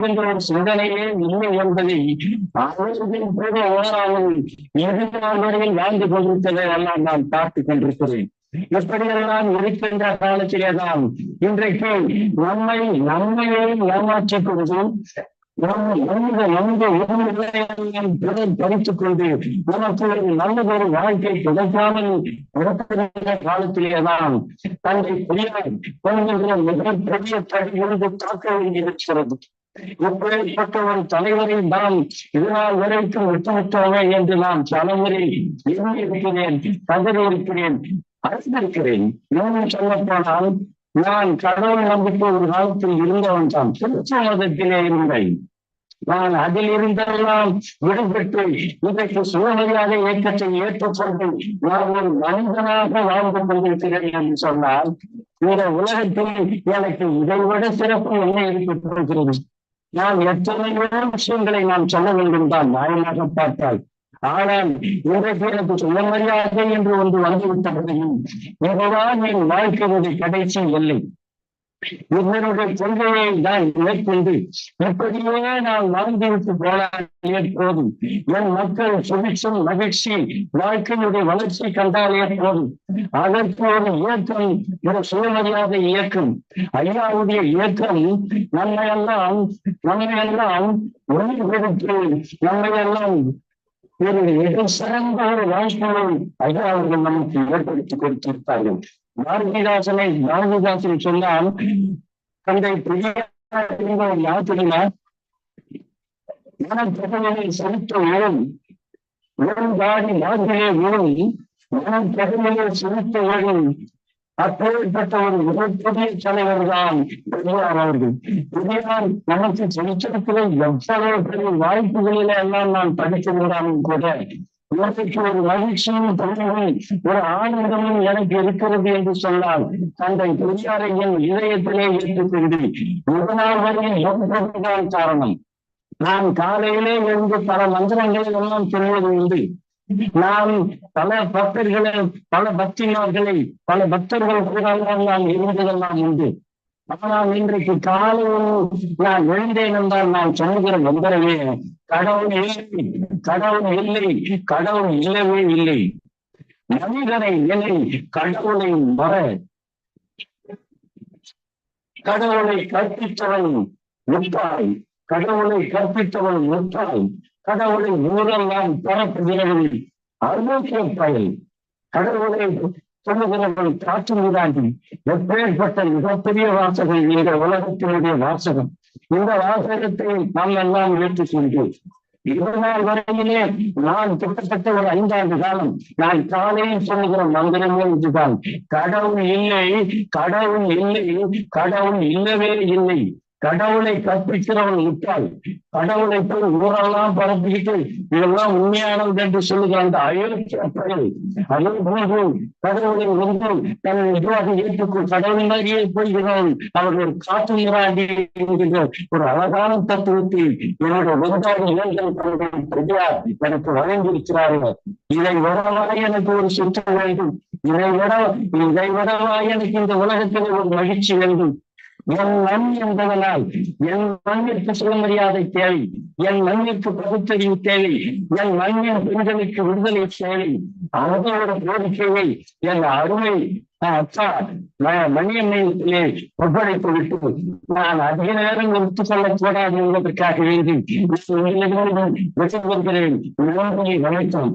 என்ற ஒரு சிந்தனையே இல்லை என்பதை ஆலோசனையின் போது ஓராமல் இறுதியால் வரையில் வாழ்ந்து கொண்டிருப்பதை எல்லாம் நான் பார்த்துக் கொண்டிருக்கிறேன். எப்படியெல்லாம் இருக்கின்ற காலத்திலேதான்? இன்றைக்கு நம்மை நம்மையே ஏமாற்றிக் கொண்டு நம்மை நம்ப நம்ப உணவுகளையெல்லாம் பிறர் பறித்துக் கொண்டு நமக்கு ஒரு நல்லதொரு வாழ்க்கை கிடைக்காமல் இருக்கிற காலத்திலேதான் தன்னை பெரியார் என்கின்ற மிகப்பெரிய தடையிலிருந்து தாக்க வேண்டியிருக்கிறது. இப்படிப்பட்ட ஒரு தலைவரை தான் இதனால் வரைக்கும் விட்டுவிட்டோமே என்று நான் தலைமுறை எண்ணி இருக்கிறேன் கதறி இருக்கிறேன் அறிந்திருக்கிறேன். இன்னும் சொல்ல போனால் நான் கடவுள் நம்பிக்கை ஒரு காலத்தில் இருந்தவன் தான். திருச்சி மதத்திலே இருந்தேன். நான் அதில் இருந்தெல்லாம் விடுபட்டு இன்றைக்கு சுயமரியாதை இயக்கத்தை ஏற்றுக்கொண்டு நான் ஒரு மனிதனாக வாழ்ந்து கொண்டிருக்கிறேன் என்று சொன்னால் இந்த உலகத்தில் எனக்கு இதைவிட சிறப்பு என்ன இருக்க போகிறது நான் எத்தனையோ விஷயங்களை நாம் சொல்ல வேண்டும் தான் நியாயமாக பார்த்தால். ஆனால் இன்றைக்கு எனக்கு சுயமரியாதை என்று ஒன்று வந்துவிட்டதையும் இதுதான் என் வாழ்க்கையுடைய கடைசி எல்லை. இவருடைய கொள்கையை தான் மேற்கொண்டு எப்படியே நான் வாழ்ந்துவிட்டு போனாலே போதும். என் மக்கள் சுபிட்சம் மகிழ்ச்சி வாழ்க்கையுடைய வளர்ச்சி கண்டாலே போதும். அதற்கு ஒரு இயக்கம் ஒரு சுயமரியாதை இயக்கம். ஐயாவுடைய இயக்கம் நம்மையெல்லாம் நம்மையெல்லாம் உயிர் கொடுத்து நம்மையெல்லாம் ஒரு மிக சிறந்த ஒரு வாய்ப்புகளை ஐயா அவர்கள் நமக்கு ஏற்படுத்தி கொடுத்திருப்பார்கள். பாரதிதாசனை பாரதிதாசன் சொன்னால் தந்தை பெரியார் யாத்திரையில மனப்பகுதியை செலுத்த உயரும் உடன்பாடி மாதிரியே உயரும் மனப்பகுதியை செலுத்த உயரும் அப்பேற்பட்ட ஒரு மிகப்பெரிய தலைவர் தான் பெரியார் அவர்கள். பெரியார் நமக்கு சரித்திரத்திலே எவ்வளவு பெரிய வாய்ப்புகளில எல்லாம் நான் படித்திருந்தாலும் கூட உலகத்துக்கு ஒரு மகிழ்ச்சியும் தன்மையும் ஒரு ஆனந்தமும் எனக்கு இருக்கிறது என்று சொன்னால் தந்தை பெரியாரை என் இதயத்திலே ஏற்றுக்கொண்டு முதலாவது வரையில் எப்போதுதான் காரணம். நான் காலையிலே எழுந்து பல மந்திரங்களை எல்லாம் சொல்வது உண்டு. நாம் பல பக்தர்களை பல பக்திமார்களை பல பக்தர்கள் கூட நான் இருந்ததெல்லாம் உண்டு. ஆனால் இன்றைக்கு காலையில் நான் எழுந்தேன் என்றால் நான் சொல்லுகிற மந்திரமே கடவுள் இல்லை கடவுள் இல்லை கடவுள் இல்லவே இல்லை. மனிதனை இல்லை கடவுளை மற கடவுளை கற்பித்தவன் முட்டாய் கடவுளை கற்பித்தவன் முட்டாய் கடவுளை ஊரெல்லாம் பரப்புகிறவன் அருமைக்கிய பயன் கடவுளை சொல்லுகிறவன் காற்று மீதாண்டி எப்பேற்பட்ட மிகப்பெரிய வாசகம் இந்த உலகத்தினுடைய வாசகம். இந்த வாசகத்தை நாம் எல்லாம் ஏற்றுக்கொண்டு இதனால் வரையிலே நான் கிட்டத்தட்ட ஒரு ஐந்தாண்டு காலம் நான் காலையில் சொல்லுகிற மந்திரமே இதுதான். கடவுள் இல்லை கடவுள் இல்லை கடவுள் இல்லவே இல்லை. கடவுளை கற்பிக்கிறவன் முட்டாள். கடவுளை போய் ஊரெல்லாம் பரப்பிக்கிட்டு இதெல்லாம் உண்மையானது என்று சொல்லுகிற அந்த அயோக்கிய பயல் அதே போன்று கடவுளை வந்து தன் இதுவாக ஏற்றுக்கும் கடவுள் மாதிரியே போய்கிறான். அவர் ஒரு காற்று என்கின்ற ஒரு அழகான தத்துவத்தை என்னுடைய வெங்காய இளைஞர் பெரியார் எனக்கு வழங்கியிருக்கிறார்கள். இதை விடவா எனக்கு ஒரு சுற்று வேண்டும். இதை விட இதை விடவா எனக்கு இந்த உலகத்தில் ஒரு மகிழ்ச்சி வேண்டும். என் மண் என்பதனால் என் மண்ணிற்கு சுயமரியாதை தேவை என் மண்ணிற்கு பகுத்தறிவு தேவை என் மண்ணின் பெண்களுக்கு விடுதலை தேவை அவர்களோட கோரிக்கையை என் அருமை அச்சா மணியம்மையிலே ஒப்படைத்து விட்டு நான் அதிக நேரம் எடுத்துக் கொள்ளக்கூடாது என்பதற்காக வேண்டி விடைபெறுகிறேன் நன்றி வணக்கம்.